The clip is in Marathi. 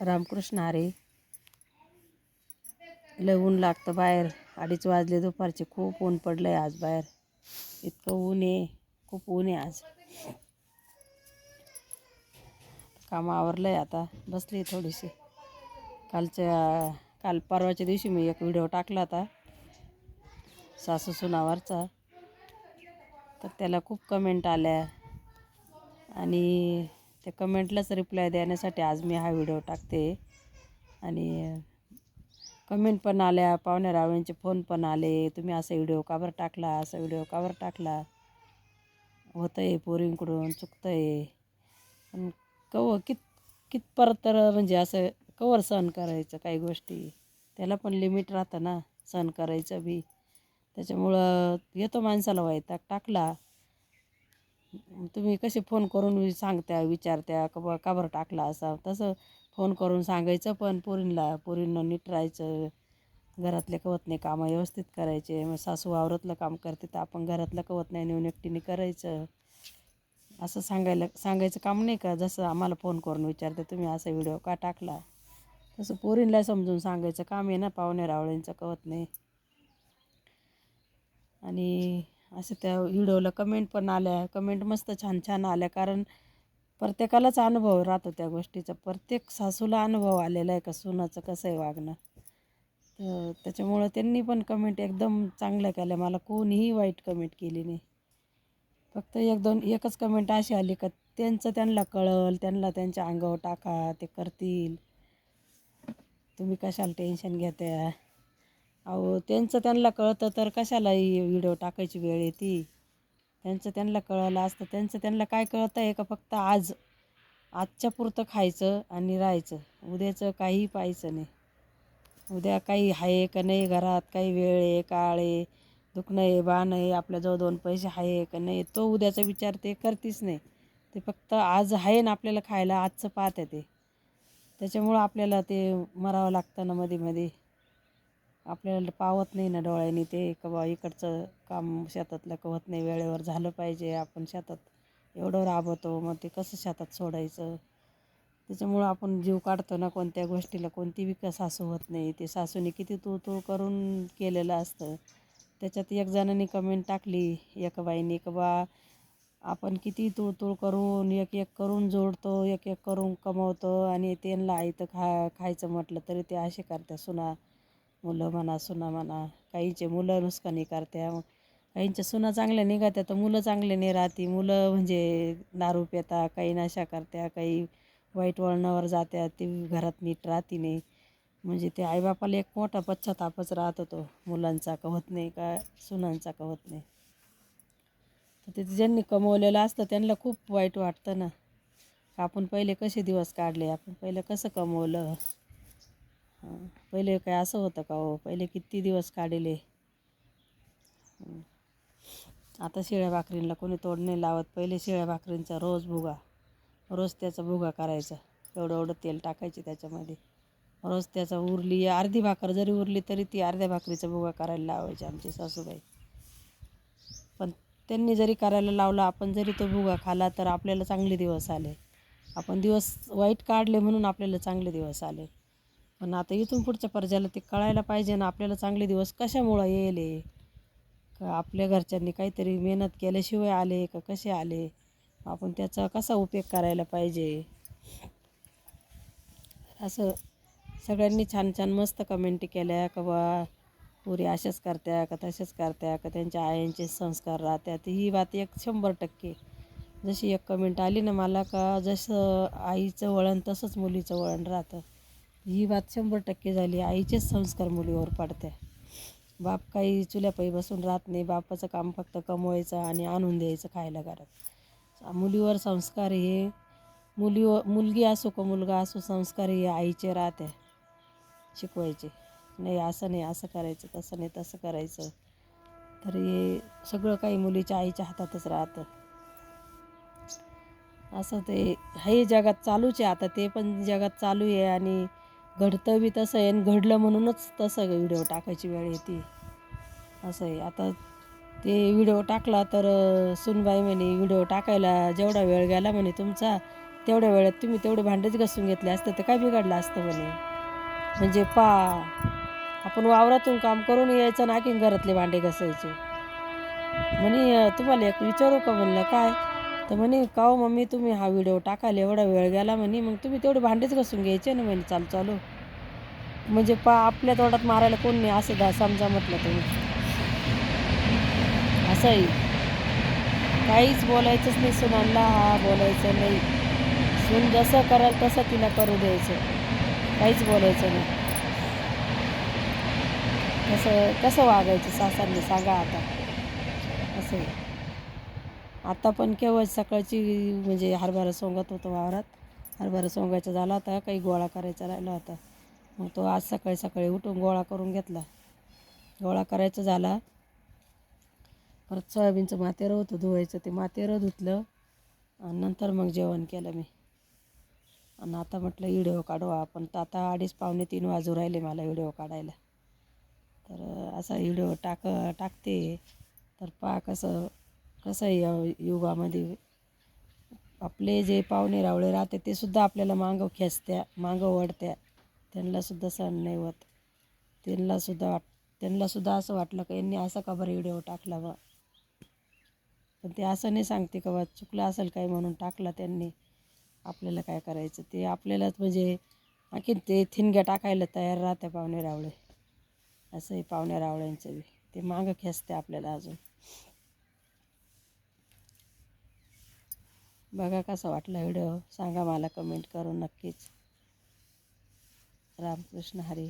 रामकृष्ण आरे. लय ऊन लागतं बाहेर. अडीच वाजले दुपारचे खूप ऊन पडलं आहे आज बाहेर. इतकं ऊन आहे खूप ऊन आहे आज. काम आवरलं आहे आता. बसली थोडीशी. कालच्या काल परवाच्या दिवशी मी एक व्हिडिओ टाकला होता. सासू सुनावरचा. तर त्याला खूप कमेंट आल्या. आणि त्या कमेंटलाच रिप्लाय देण्यासाठी आज मी हा व्हिडिओ टाकते. आणि कमेंट पण आल्या पाहुण्या रावळ्यांचे फोन पण आले तुम्ही असा व्हिडिओ कावर टाकला असा व्हिडिओ का टाकला? होतं आहे पोरींकडून चुकतं आहे पण कव कित परत तर म्हणजे असं कवर सहन करायचं काही गोष्टी. त्याला पण लिमिट राहतं ना सहन करायचं बी. त्याच्यामुळं येतो माणसाला वैताग टाकला. तुम्ही कसे फोन करून वि- सांगत्या विचारत्या का बा का बरं टाकला असा तसं फोन करून सांगायचं पण पोरींला पोरींना नीट राहायचं. घरातले कवत नाही कामं व्यवस्थित करायचे. मग सासू वावरातलं काम करते तर आपण घरातलं कवत नाही नेऊन एकटीने करायचं. असं सांगायला सांगायचं काम नाही का? जसं आम्हाला फोन करून विचारते तुम्ही असा व्हिडिओ का टाकला? तसं पोरींला समजून सांगायचं काम आहे ना पाहुणे रावळ्यांचं कवत नाही आणि असं त्या व्हिडिओला कमेंट पण आल्या. कमेंट मस्त छान छान आल्या. कारण प्रत्येकालाच अनुभव राहतो त्या गोष्टीचा. प्रत्येक सासूला अनुभव आलेला आहे का सुनाचं कसं आहे वागणं? तर त्याच्यामुळं त्यांनी पण कमेंट एकदम चांगल्या केल्या. मला कोणीही वाईट कमेंट केली नाही. फक्त एक दोन एकच कमेंट अशी आली का त्यांचं त्यांना कळल त्यांना त्यांच्या अंगावर टाका ते करतील. तुम्ही कशाला टेन्शन घेत्या? अहो त्यांचं त्यांना कळतं तर कशाला व्हिडिओ टाकायची वेळ येते त्यांचं त्यांना कळलं असतं त्यांचं त्यांना काय कळतं आहे का? फक्त आज आजच्या पुरतं खायचं आणि राहायचं. उद्याचं काही पाहायचं नाही. उद्या काही आहे का नाही घरात? काही वेळ आहे काळ आहे दुखणं आहे बाण आहे आपल्याजवळ दोन पैसे आहे का नाही? तो उद्याचा विचार ते करतीच नाही. ते फक्त आज आहे ना आपल्याला खायला आजचं पाहत आहे ते. त्याच्यामुळं आपल्याला ते मरावं लागतं ना मध्ये मध्ये आपल्याला पावत नाही ना डोळ्याने ते का बा इकडचं काम शेतातलं कवत नाही वेळेवर झालं पाहिजे आपण शेतात एवढं राबवतो मग ते कसं शेतात सोडायचं? त्याच्यामुळं आपण जीव काढतो ना कोणत्या गोष्टीला कोणती विकास सासू होत नाही. ते सासूने किती तू तू करून केलेलं असतं. त्याच्यात एक जणांनी कमेंट टाकली एका बाईने का बा आपण किती तूळ तूळ करून एक एक करून जोडतो एक एक करून कमवतो आणि त्यांना आयतं खा खायचं म्हटलं तरी ते असे करतात सुना. मुलं म्हणा सुना म्हणा काहींचे मुलं नुसकानी करत्या काहींच्या सुना चांगल्या निघात्या तर मुलं चांगले नाही राहती. मुलं म्हणजे दारू पेता काही नशा करत्या काही वाईट वळणावर जात्या ती घरात नीट राहती नाही. म्हणजे ते आईबापाला एक मोठा पश्चातापच राहत होतो. मुलांचा होत नाही का सुनांचा होत नाही. तर ते ज्यांनी कमवलेलं असतं त्यांना खूप वाईट वाटतं ना. आपण पहिले कसे दिवस काढले? आपण पहिलं कसं कमवलं? हां. पहिले काय असं होतं का हो? पहिले किती दिवस काढले? आता शिळ्या भाकरींना कोणी तोड नाही लावत. पहिले शिळ्या भाकरींचा रोज भुगा रोज त्याचा भुगा करायचा. एवढं एवढं तेल टाकायचे त्याच्यामध्ये. रोज त्याचा उरली अर्धी भाकर जरी उरली तरी ती अर्ध्या भाकरीचा भुगा करायला लावायची आमची सासूबाई. पण त्यांनी जरी करायला लावला आपण जरी तो भुगा खाला तर आपल्याला चांगले दिवस आले. आपण दिवस वाईट काढले म्हणून आपल्याला चांगले दिवस आले. पण आता इथून पुढच्या पर्जाला ते कळायला पाहिजे ना आपल्याला चांगले दिवस कशामुळं येले? का आपल्या घरच्यांनी काहीतरी मेहनत केल्याशिवाय आले का कसे आले? आपण त्याचा कसा उपयोग करायला पाहिजे? असं सगळ्यांनी छान छान मस्त कमेंटी केल्या का बा पुरी अशाच करत्या का तशाच करत्या का त्यांच्या आयांचे संस्कार राहत्यात ही बात एक शंभर टक्के. जशी एक कमेंट आली ना मला का जसं आईचं वळण तसंच मुलीचं वळण राहतं. ही बात शंभर टक्के झाली. आईचेच संस्कार मुलीवर पडते. बाप काही चुल्यापायी बसून राहत नाही. बापाचं काम फक्त कमवायचं आणि आणून द्यायचं खायला घरात. मुलीवर संस्कार हे मुलीवर मुलगी असो का मुलगा असो संस्कार हे आईचे राहते. शिकवायचे. नाही असं नाही असं करायचं तसं नाही तसं करायचं. तर हे सगळं काही मुलीच्या आईच्या हातातच राहतं. असं ते हे जगात चालूच आहे आता. ते पण जगात चालू आहे आणि घडतं बी तसं आहे आणि घडलं म्हणूनच तसं व्हिडिओ टाकायची वेळ येते. असं आहे. आता ते व्हिडिओ टाकला तर सुनबाई म्हणे व्हिडिओ टाकायला जेवढा वेळ गेला म्हणे तुमचा तेवढ्या वेळात तुम्ही तेवढे भांडेच घसून घेतले असतं तर काय बिघडलं असतं म्हणे. म्हणजे पा आपण वावरातून काम करून यायचं ना की घरातले भांडे घसायचे. म्हणे तुम्हाला एक विचारू का म्हणलं काय तर म्हणे का हो मम्मी तुम्ही हा व्हिडिओ टाकायला एवढा वेळ गेला म्हणे मग तुम्ही तेवढे भांडेच घासून घ्यायचे ना म्हणे चालू चालू. म्हणजे पा आपल्या तोडात मारायला कोण नाही असं दा समजा म्हटलं तुम्ही. असंही. काहीच बोलायचंच नाही सुनांना हा बोलायचं नाही. सून जसं कराल तसं तिला करू द्यायचं. काहीच बोलायचं नाही. कसं कसं वागायचं सासांनी सांगा आता. असं आता पण केवळ सकाळची म्हणजे हरभरा सोंगत होतो वावरात. हरभरा सोंगायचा झाला होता काही गोळा करायचा राहिला होता. मग तो आज सकाळी सकाळी उठून गोळा करून घेतला. गोळा करायचा झाला. परत सोयाबीनचं मातेरं होतं धुवायचं ते मातेरं धुतलं आणि नंतर मग जेवण केलं मी. आणि आता म्हटलं व्हिडिओ काढवा आपण. तर आता अडीच पावणे तीन वाजू राहिले मला व्हिडिओ काढायला. तर असा व्हिडिओ टाक टाकते. तर पा कसं कसं आहे या युगामध्ये आपले जे पाहुणे रावळे राहते ते सुद्धा आपल्याला मागं खेचत्या मागं ओढत्या. त्यांनासुद्धा सण नाही होत. त्यांनासुद्धा वाट त्यांनासुद्धा असं वाटलं का यांनी असा का बरं व्हिडिओ टाकला बा पण ते असं नाही सांगते का बा चुकलं असेल काय म्हणून टाकला त्यांनी. आपल्याला काय करायचं? ते आपल्यालाच म्हणजे आणखीन ते थिनग्या टाकायला तयार राहत्या पाहुणे रावळे. असंही पाहुणे रावळ्यांचं बी. ते मागं खेचते आपल्याला अजून. बघा कसा वाटला व्हिडिओ. सांगा मला कमेंट करून नक्कीच. रामकृष्ण हरी.